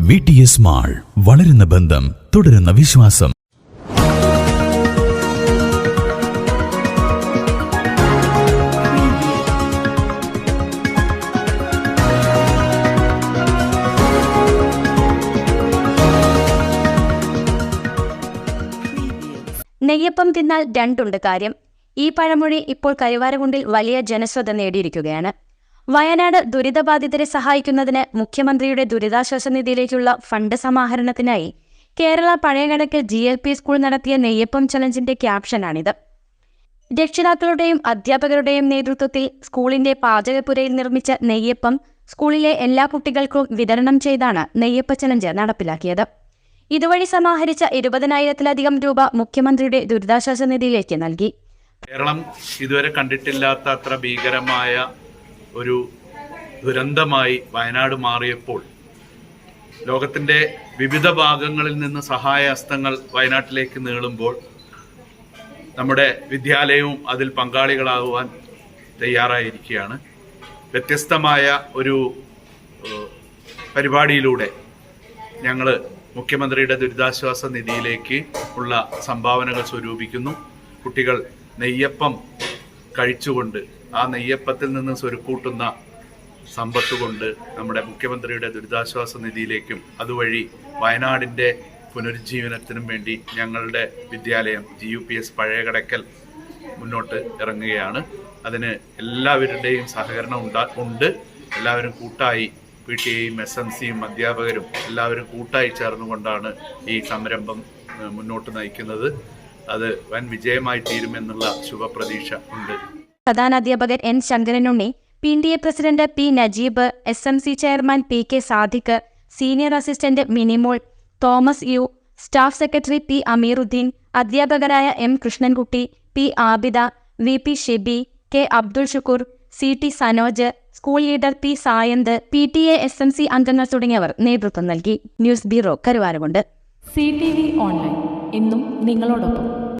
V T S mall വളരുന്ന ബന്ധം തുടരുന്ന വിശ്വാസം. നെയ്യപ്പം തിന്നാൽ രണ്ടുണ്ട് കാര്യം. ഈ പഴമൊഴി ഇപ്പോൾ കരുവാരകുണ്ടിൽ വലിയ ജനശ്രദ്ധ നേടിയിരിക്കുകയാണ്. വയനാട് ദുരിതബാധിതരെ സഹായിക്കുന്നതിന് മുഖ്യമന്ത്രിയുടെ ദുരിതാശ്വാസ നിധിയിലേക്കുള്ള fund സമാഹരണത്തിനായി Kerala Pazhayakanakku G L P school നടത്തിയ നെയ്യപ്പം ചലഞ്ചിന്റെ ക്യാപ്ഷനാണിത്. രക്ഷിതാക്കളുടെയും അധ്യാപകരുടെയും നേതൃത്വത്തിൽ സ്കൂളിന്റെ പാചകപ്പുരയിൽ നിർമ്മിച്ച നെയ്യപ്പം സ്കൂളിലെ എല്ലാ കുട്ടികൾക്കും വിതരണം ചെയ്താണ് നെയ്യപ്പ ചലഞ്ച് നടപ്പിലാക്കിയത്. ഇതുവഴി സമാഹരിച്ച ഇരുപതിനായിരത്തിലധികം രൂപ മുഖ്യമന്ത്രിയുടെ ദുരിതാശ്വാസ നിധിയിലേക്ക് നൽകി. കേരളം ഇതുവരെ കണ്ടിട്ടില്ലാത്ത അത്ര ഭീകരമായ ഒരു ദുരന്തമായി വയനാട് മാറിയപ്പോൾ ലോകത്തിന്റെ വിവിധ ഭാഗങ്ങളിൽ നിന്ന് സഹായ ഹസ്തങ്ങൾ വയനാട്ടിലേക്ക് നീളുമ്പോൾ നമ്മുടെ വിദ്യാലയവും അതിൽ പങ്കാളികളാകുവാൻ തയ്യാറായിരിക്കുകയാണ്. വ്യത്യസ്തമായ ഒരു പരിപാടിയിലൂടെ ഞങ്ങൾ മുഖ്യമന്ത്രിയുടെ ദുരിതാശ്വാസ നിധിയിലേക്ക് ഉള്ള സംഭാവനകൾ സ്വരൂപിക്കുന്നു. കുട്ടികൾ നെയ്യപ്പം കഴിച്ചുകൊണ്ട് ആ നെയ്യപ്പത്തിൽ നിന്ന് സ്വരുക്കൂട്ടുന്ന സമ്പത്ത് കൊണ്ട് നമ്മുടെ മുഖ്യമന്ത്രിയുടെ ദുരിതാശ്വാസ നിധിയിലേക്കും അതുവഴി വയനാടിന്റെ പുനരുജ്ജീവനത്തിനും വേണ്ടി ഞങ്ങളുടെ വിദ്യാലയം G U P S Pazhayakadakkal മുന്നോട്ട് ഇറങ്ങുകയാണ്. അതിന് എല്ലാവരുടെയും സഹകരണം ഉണ്ടാ ഉണ്ട്. എല്ലാവരും കൂട്ടായി പി ടി എയും എസ് എം സിയും അധ്യാപകരും എല്ലാവരും കൂട്ടായി ചേർന്നുകൊണ്ടാണ് ഈ സംരംഭം മുന്നോട്ട് നയിക്കുന്നത്. അത് വൻ വിജയമായി തീരുമെന്നുള്ള ശുഭപ്രതീക്ഷ ഉണ്ട്. പ്രധാനാധ്യാപകൻ N Sankaranunni P D A president P Najeeb S M C chairman P K Sadiq senior assistant Minimol Thomas U staff secretary P Ameeruddin അധ്യാപകരായ M Krishnankutty P Abida V P Shibi K Abdul Shukoor C T Sanoj school leader P Sayanth P T A S M C അംഗങ്ങൾ തുടങ്ങിയവർ നേതൃത്വം നൽകി. News bureau Karuvaramund C T V online. എന്നും നിങ്ങളോടൊപ്പം.